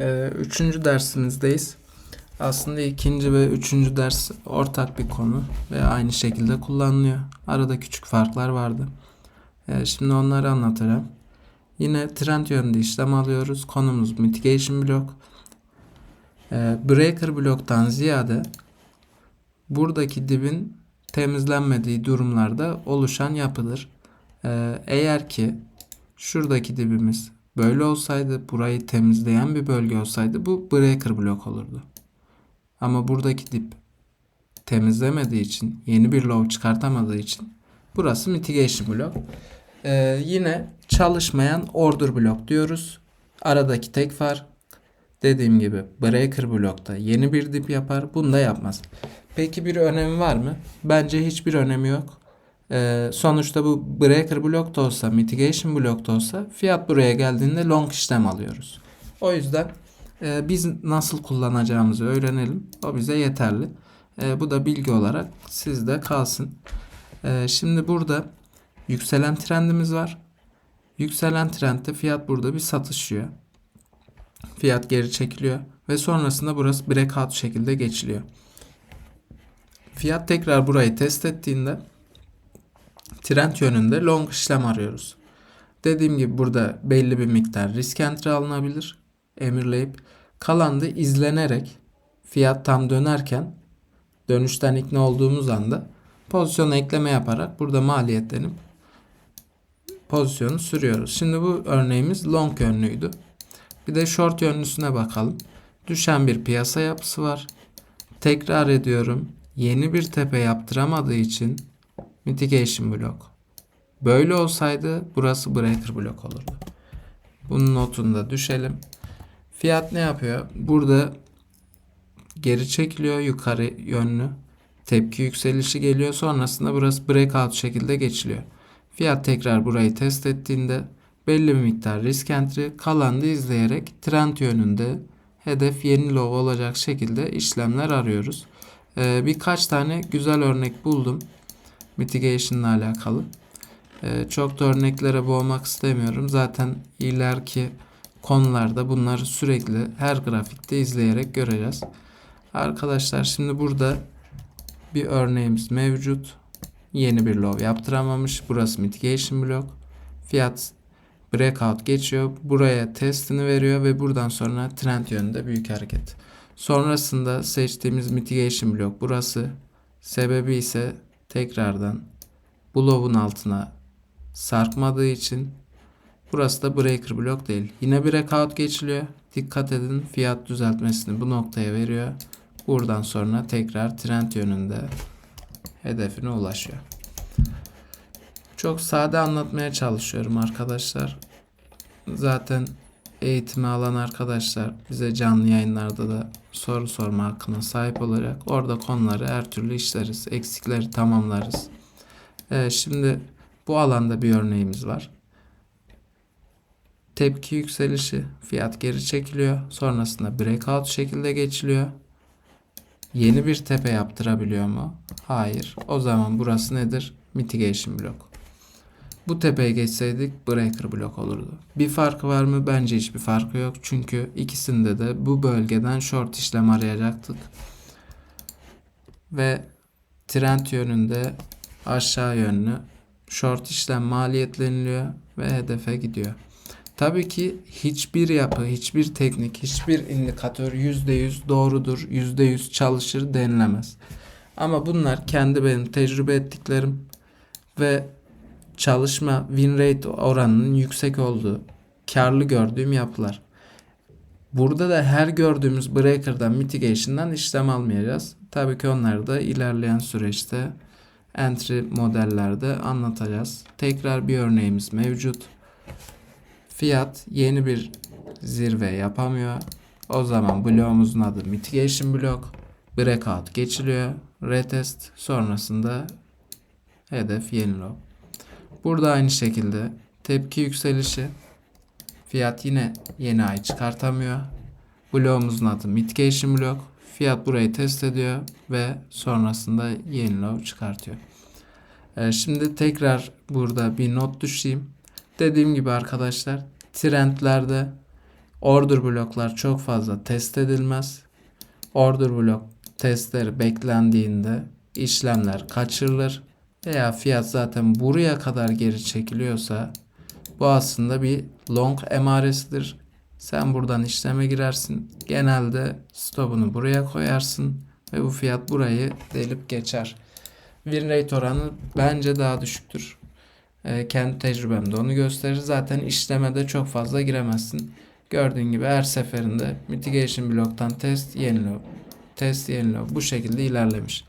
Ee, Üçüncü dersimizdeyiz. Aslında ikinci ve üçüncü ders ortak bir konu ve aynı şekilde kullanılıyor. Arada küçük farklar vardı. Ee, Şimdi onları anlatacağım. Yine trend yönünde işlem alıyoruz. Konumuz mitigation block. Ee, Breaker bloktan ziyade buradaki dibin temizlenmediği durumlarda oluşan yapıdır. Ee, Eğer ki şuradaki dibimiz böyle olsaydı, burayı temizleyen bir bölge olsaydı bu breaker blok olurdu. Ama buradaki dip temizlemediği için, yeni bir low çıkartamadığı için burası mitigation blok. Ee, yine çalışmayan order blok diyoruz. Aradaki tek fark dediğim gibi breaker blokta yeni bir dip yapar, bunu da yapmaz. Peki bir önemi var mı? Bence hiçbir önemi yok. Ee, sonuçta bu breaker blok da olsa, mitigation blok da olsa fiyat buraya geldiğinde long işlem alıyoruz. O yüzden e, biz nasıl kullanacağımızı öğrenelim. O bize yeterli. E, bu da bilgi olarak sizde kalsın. E, şimdi burada yükselen trendimiz var. Yükselen trendde fiyat burada bir satışıyor. Fiyat geri çekiliyor ve sonrasında burası breakout şekilde geçiliyor. Fiyat tekrar burayı test ettiğinde trend yönünde long işlem arıyoruz. Dediğim gibi burada belli bir miktar risk entry alınabilir. Emirleyip kalan da izlenerek fiyat tam dönerken dönüşten ikna olduğumuz anda pozisyon ekleme yaparak burada maliyetlenip pozisyonu sürüyoruz. Şimdi bu örneğimiz long yönlüydü. Bir de short yönlüsüne bakalım. Düşen bir piyasa yapısı var. Tekrar ediyorum. Yeni bir tepe yaptıramadığı için mitigation blok. Böyle olsaydı burası breaker blok olurdu. Bunun notunu da düşelim. Fiyat ne yapıyor? Burada geri çekiliyor yukarı yönlü. Tepki yükselişi geliyor. Sonrasında burası breakout şekilde geçiliyor. Fiyat tekrar burayı test ettiğinde belli bir miktar risk entry kalan da izleyerek trend yönünde hedef yeni low olacak şekilde işlemler arıyoruz. Ee, birkaç tane güzel örnek buldum mitigation ile alakalı. Ee, çok da örneklere boğmak istemiyorum. Zaten ileriki konularda bunları sürekli her grafikte izleyerek göreceğiz. Arkadaşlar şimdi burada bir örneğimiz mevcut. Yeni bir low yaptıramamış. Burası mitigation blok. Fiyat breakout geçiyor. Buraya testini veriyor ve buradan sonra trend yönünde büyük hareket. Sonrasında seçtiğimiz mitigation blok burası. Sebebi ise tekrardan bu lobun altına sarkmadığı için burası da breaker blok değil. Yine breakout geçiliyor. Dikkat edin fiyat düzeltmesini bu noktaya veriyor. Buradan sonra tekrar trend yönünde hedefine ulaşıyor. Çok sade anlatmaya çalışıyorum arkadaşlar. Zaten eğitimi alan arkadaşlar bize canlı yayınlarda da soru sorma hakkına sahip olacak. Orada konuları her türlü işleriz. Eksikleri tamamlarız. Ee, şimdi bu alanda bir örneğimiz var. Tepki yükselişi, fiyat geri çekiliyor. Sonrasında breakout şekilde geçiliyor. Yeni bir tepe yaptırabiliyor mu? Hayır. O zaman burası nedir? Mitigation blok. Bu tepeye geçseydik breaker blok olurdu. Bir farkı var mı? Bence hiçbir farkı yok. Çünkü ikisinde de bu bölgeden short işlem arayacaktık. Ve trend yönünde aşağı yönlü short işlem maliyetleniliyor ve hedefe gidiyor. Tabii ki hiçbir yapı, hiçbir teknik, hiçbir indikatör %100 doğrudur, %100 çalışır denilemez. Ama bunlar kendi benim tecrübe ettiklerim ve çalışma win rate oranının yüksek olduğu, karlı gördüğüm yapılar. Burada da her gördüğümüz breaker'dan, mitigation'dan işlem almayacağız. Tabii ki onları da ilerleyen süreçte entry modellerde anlatacağız. Tekrar bir örneğimiz mevcut. Fiyat yeni bir zirve yapamıyor. O zaman bloğumuzun adı mitigation blok. Breakout geçiliyor. Retest sonrasında hedef yeni low. Burada aynı şekilde tepki yükselişi. Fiyat yine yeni ay çıkartamıyor. Bloğumuzun adı mitigation blok. Fiyat burayı test ediyor ve sonrasında yeni low çıkartıyor. Ee, şimdi tekrar burada bir not düşeyim. Dediğim gibi arkadaşlar trendlerde Order bloklar çok fazla test edilmez. Order blok testleri beklendiğinde işlemler kaçırılır veya fiyat zaten buraya kadar geri çekiliyorsa bu aslında bir long emaresidir. Sen buradan işleme girersin. Genelde stopunu buraya koyarsın ve bu fiyat burayı delip geçer. Win rate oranı bence daha düşüktür. Ee, kendi tecrübemde onu gösterir. Zaten işlemede çok fazla giremezsin. Gördüğün gibi her seferinde mitigation bloktan test yeniliyor. Test yeniliyor. Bu şekilde ilerlemiş.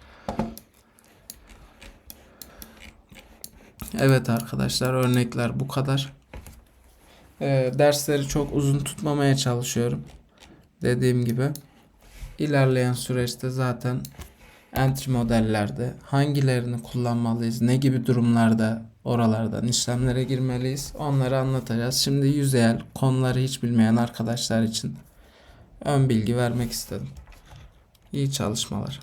Evet arkadaşlar örnekler bu kadar. Ee, dersleri çok uzun tutmamaya çalışıyorum. Dediğim gibi ilerleyen süreçte zaten entry modellerde hangilerini kullanmalıyız, ne gibi durumlarda oralardan işlemlere girmeliyiz onları anlatacağız. Şimdi yüzeyel konuları hiç bilmeyen arkadaşlar için ön bilgi vermek istedim. İyi çalışmalar.